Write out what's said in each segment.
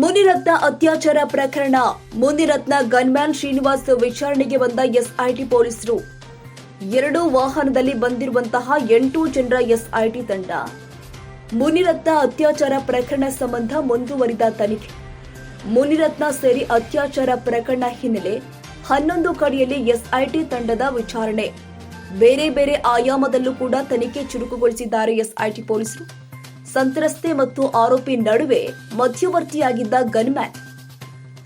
ಮುನಿರತ್ನ ಅತ್ಯಾಚಾರ ಪ್ರಕರಣ. ಮುನಿರತ್ನ ಗನ್ಮ್ಯಾನ್ ಶ್ರೀನಿವಾಸ್ ವಿಚಾರಣೆಗೆ ಬಂದ ಎಸ್ಐಟಿ ಪೊಲೀಸರು. ಎರಡು ವಾಹನದಲ್ಲಿ ಬಂದಿರುವಂತಹ ಎಂಟು ಜನರ ಎಸ್ಐಟಿ ತಂಡ. ಮುನಿರತ್ನ ಅತ್ಯಾಚಾರ ಪ್ರಕರಣ ಸಂಬಂಧ ಮುಂದುವರಿದ ತನಿಖೆ. ಮುನಿರತ್ನ ಸೇರಿ ಅತ್ಯಾಚಾರ ಪ್ರಕರಣ ಹಿನ್ನೆಲೆ ಹನ್ನೊಂದು ಕಡೆಯಲ್ಲಿ ಎಸ್ಐಟಿ ತಂಡದ ವಿಚಾರಣೆ. ಬೇರೆ ಬೇರೆ ಆಯಾಮದಲ್ಲೂ ಕೂಡ ತನಿಖೆ ಚುರುಕುಗೊಳಿಸಿದ್ದಾರೆ ಎಸ್ಐಟಿ ಪೊಲೀಸರು. ಸಂತ್ರಸ್ತೆ ಮತ್ತು ಆರೋಪಿ ನಡುವೆ ಮಧ್ಯವರ್ತಿಯಾಗಿದ್ದ ಗನ್ಮ್ಯಾನ್.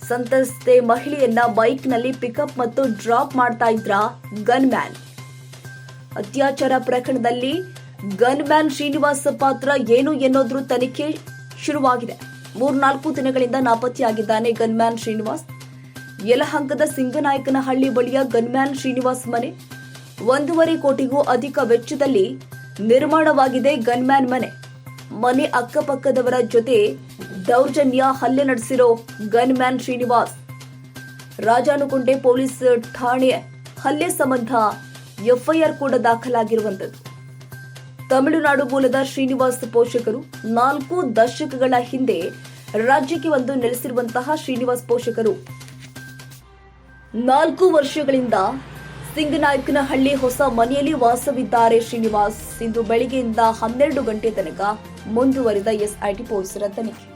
ಸಂತ್ರಸ್ತೆ ಮಹಿಳೆಯನ್ನ ಬೈಕ್ನಲ್ಲಿ ಪಿಕಪ್ ಮತ್ತು ಡ್ರಾಪ್ ಮಾಡ್ತಾ ಇದ್ರ ಗನ್ಮ್ಯಾನ್. ಅತ್ಯಾಚಾರ ಪ್ರಕರಣದಲ್ಲಿ ಗನ್ಮ್ಯಾನ್ ಶ್ರೀನಿವಾಸ ಪಾತ್ರ ಏನು ಎನ್ನೋದ್ರ ತನಿಖೆ ಶುರುವಾಗಿದೆ. ಮೂರ್ನಾಲ್ಕು ದಿನಗಳಿಂದ ನಾಪತ್ತೆಯಾಗಿದ್ದಾನೆ ಗನ್ಮ್ಯಾನ್ ಶ್ರೀನಿವಾಸ್. ಯಲಹಂಕದ ಸಿಂಗನಾಯಕನಹಳ್ಳಿ ಬಳಿಯ ಗನ್ಮ್ಯಾನ್ ಶ್ರೀನಿವಾಸ್ ಮನೆ. ಒಂದೂವರೆ ಕೋಟಿಗೂ ಅಧಿಕ ವೆಚ್ಚದಲ್ಲಿ ನಿರ್ಮಾಣವಾಗಿದೆ ಗನ್ಮ್ಯಾನ್ ಮನೆ. ಮನೆ ಅಕ್ಕಪಕ್ಕದವರ ಜೊತೆ ದೌರ್ಜನ್ಯ ಹಲ್ಲೆ ನಡೆಸಿರೋ ಗನ್ಮ್ಯಾನ್ ಶ್ರೀನಿವಾಸ್. ರಾಜಾನುಕೊಂಡೆ ಪೊಲೀಸ್ ಠಾಣೆ ಹಲ್ಲೆ ಸಂಬಂಧ ಎಫ್ಐಆರ್ ಕೂಡ ದಾಖಲಾಗಿರುವಂತದ್ದು ತಮಿಳುನಾಡು ಮೂಲದ ಶ್ರೀನಿವಾಸ್ ಪೋಷಕರು ನಾಲ್ಕು ದಶಕಗಳ ಹಿಂದೆ ರಾಜ್ಯಕ್ಕೆ ಬಂದು ನೆಲೆಸಿರುವಂತಹ ಶ್ರೀನಿವಾಸ್ ಪೋಷಕರು. ನಾಲ್ಕು ವರ್ಷಗಳಿಂದ ಸಿಂಗನಾಯಕನಹಳ್ಳಿ ಹೊಸ ಮನೆಯಲ್ಲಿ ವಾಸವಿದ್ದಾರೆ ಶ್ರೀನಿವಾಸ್. ಇಂದು ಬೆಳಿಗ್ಗೆಯಿಂದ ಹನ್ನೆರಡು ಗಂಟೆ ತನಕ ಮುಂದುವರಿದ ಎಸ್ಐಟಿ ಪೊಲೀಸರ ತನಿಖೆ.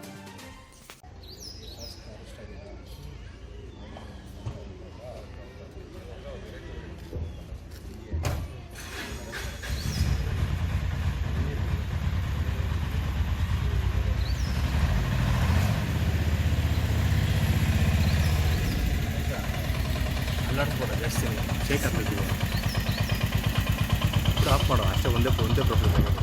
ಅಲ್ಲಾಡ್ಸ್ಬೇಡ ಜಾಸ್ತಿ ಶೇಕ್ ಆಗ್ತಿದ್ದೀವಿ ಆಫ್ ಮಾಡೋ ಅಷ್ಟೇ ಒಂದೇ ಒಂದೇ ಪ್ರಾಬ್ಲಮ್ ಆಗೋದು